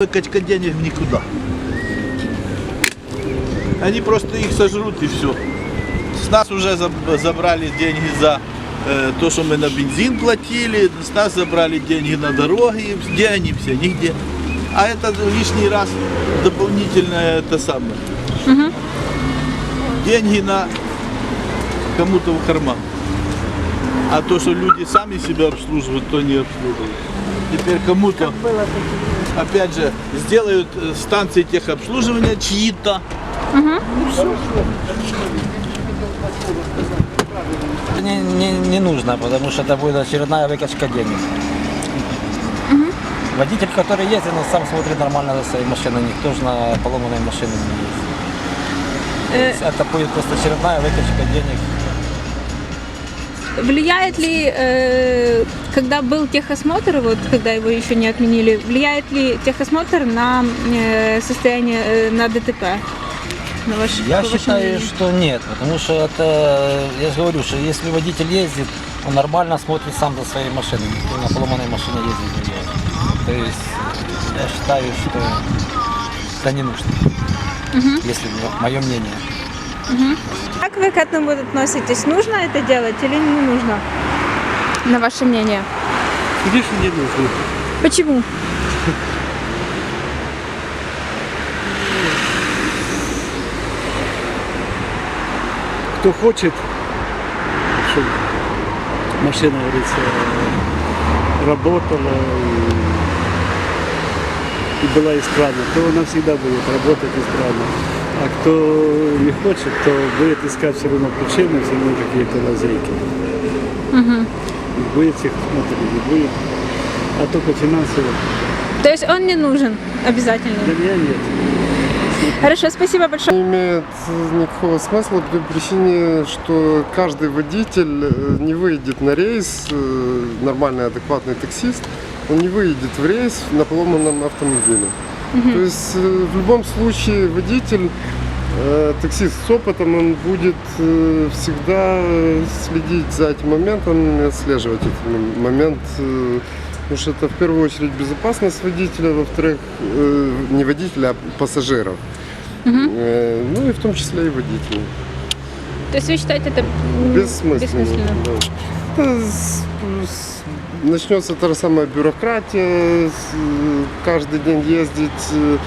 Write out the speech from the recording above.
Выкачка денег в никуда. Они просто их сожрут и все. С нас уже заб- забрали деньги за э, то, что мы на бензин платили, с нас забрали деньги на дороги, где они все, нигде. А это лишний раз дополнительное это самое. Деньги на кому-то в карман. А то, что люди сами себя обслуживают, то не обслуживают. Теперь кому-то, опять же, сделают э, станции техобслуживания чьи-то. Не, не, не нужно, потому что это будет очередная выкачка денег. Водитель, который ездит, он сам смотрит нормально за своей машиной, никто же на поломанной машине не ездит. Есть Это будет просто очередная выкачка денег. Влияет ли, э, когда был техосмотр, вот когда его еще не отменили, влияет ли техосмотр на э, состояние, э, на ДТП? На ваш, Я считаю, мнению? что нет, потому что это, я же говорю, что если водитель ездит, он нормально смотрит сам за своей машиной, никто на поломанной машине ездить не будет. То есть я считаю, что это не нужно, если мое мнение. Как вы к этому относитесь? Нужно это делать или не нужно? На ваше мнение. Конечно, не нужно. Почему? Кто хочет, чтобы машина, говорится, работала и, и была исправна, то она всегда будет работать исправно. А кто не хочет, то будет искать все равно причины, все равно какие-то лазейки. И Будет их смотреть, не будет. А только финансово. То есть он не нужен обязательно. Для меня нет. Хорошо, спасибо большое. Не имеет никакого смысла по той причине, что каждый водитель э, не выйдет на рейс, э, нормальный адекватный таксист, он не выйдет в рейс на поломанном автомобиле. То есть э, в любом случае водитель, таксист с опытом, он будет э, всегда э, следить за этим моментом отслеживать этот момент. э, Потому что это в первую очередь безопасность водителя, во-вторых, э, не водителя, а пассажиров. Э, Ну и в том числе и водителей. То есть вы считаете это Бессмысленно. бессмысленно? да. Это с- с- Начнется та же самая бюрократия, каждый день ездить. э,